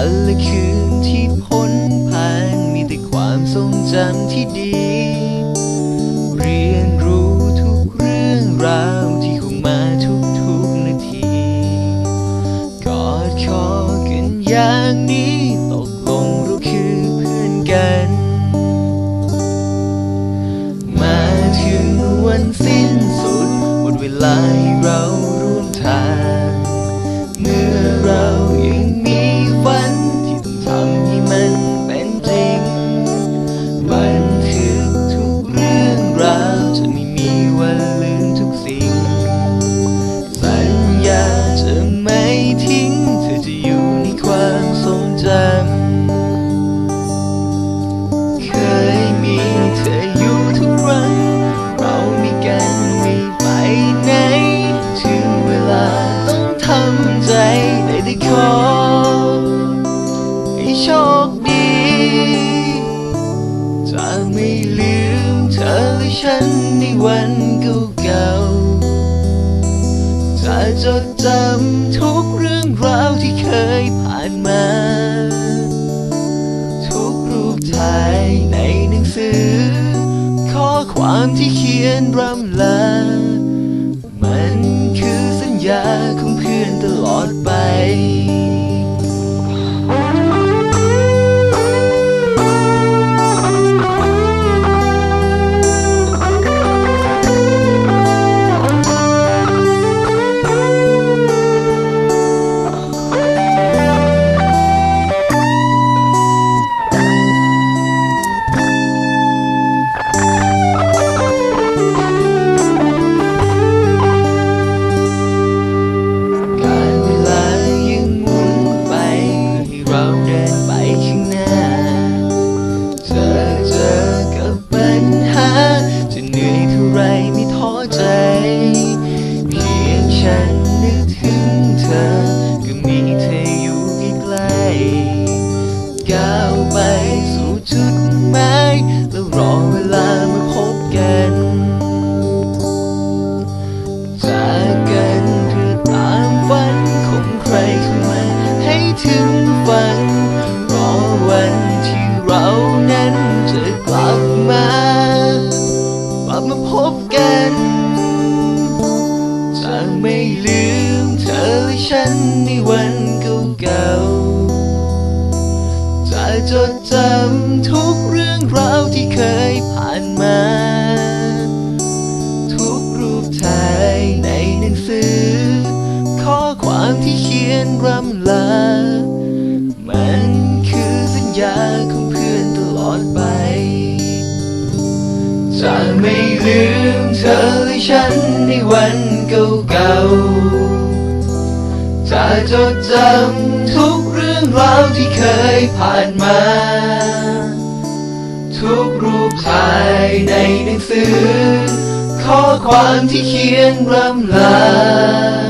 วันและคืนที่พ้นผ่านมีแต่ความทรงจำที่ดี จะไม่ลืมเธอและฉันในวันเก่าๆจะจดจำทุกเรื่องราวที่เคยผ่านมา ทุกรูปถ่ายในหนังสือ ข้อความที่เขียนรำลา มันคือสัญญาของเพื่อนตลอดไป จดจำทุกเรื่องราวที่เคยผ่านมา ทุกรูปถ่ายในหนังสือ ข้อความที่เขียนรำลา มันคือสัญญาของเพื่อนตลอดไป จะไม่ลืมเธอและฉันในวันเก่าๆ จะจดจำทุกเรื่องราวที่เคยผ่านมา ทุกรูปถ่ายในหนังสือ ข้อความที่เขียนร่ำลา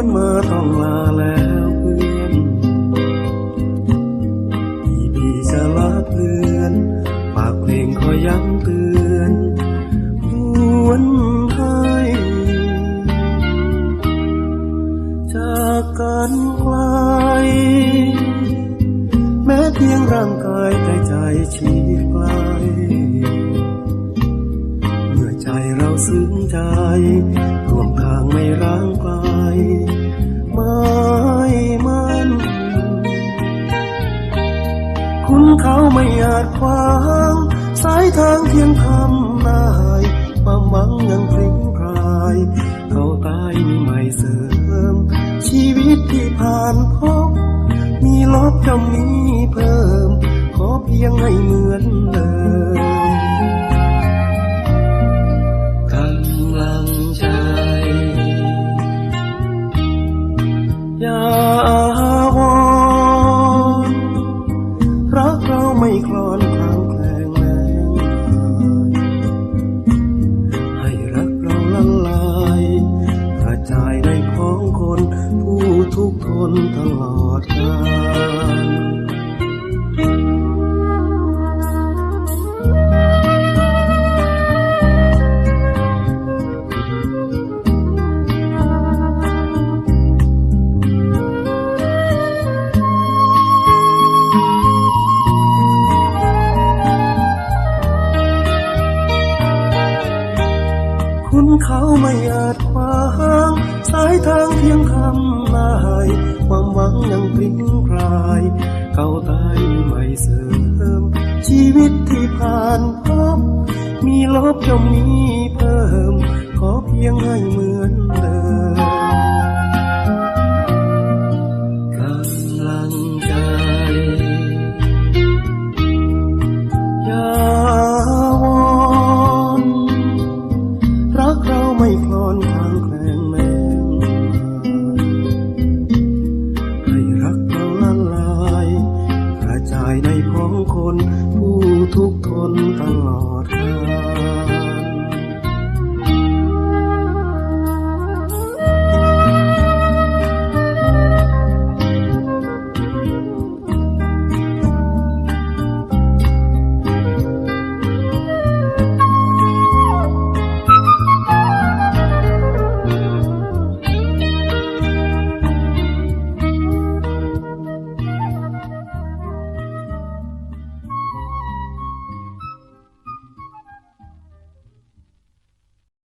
เพ เขาไม่อาจขวาง สายทางเทียงทำได้ความหวังยังพลิ้งพราย เขาตายมีใหม่เสริม ชีวิตที่ผ่านพบ มีลบจะมีเพิ่ม ขอเพียงให้เหมือนเดิม น ผู้ทุกคนตลอดกาล ยังให้เหมือนเดิมกำลังใจอย่าวอนรักเราไม่คลอนทางแคลงแมงให้รักเราละลาย กระจายในพ้องคน ผู้ทุกข์ทนต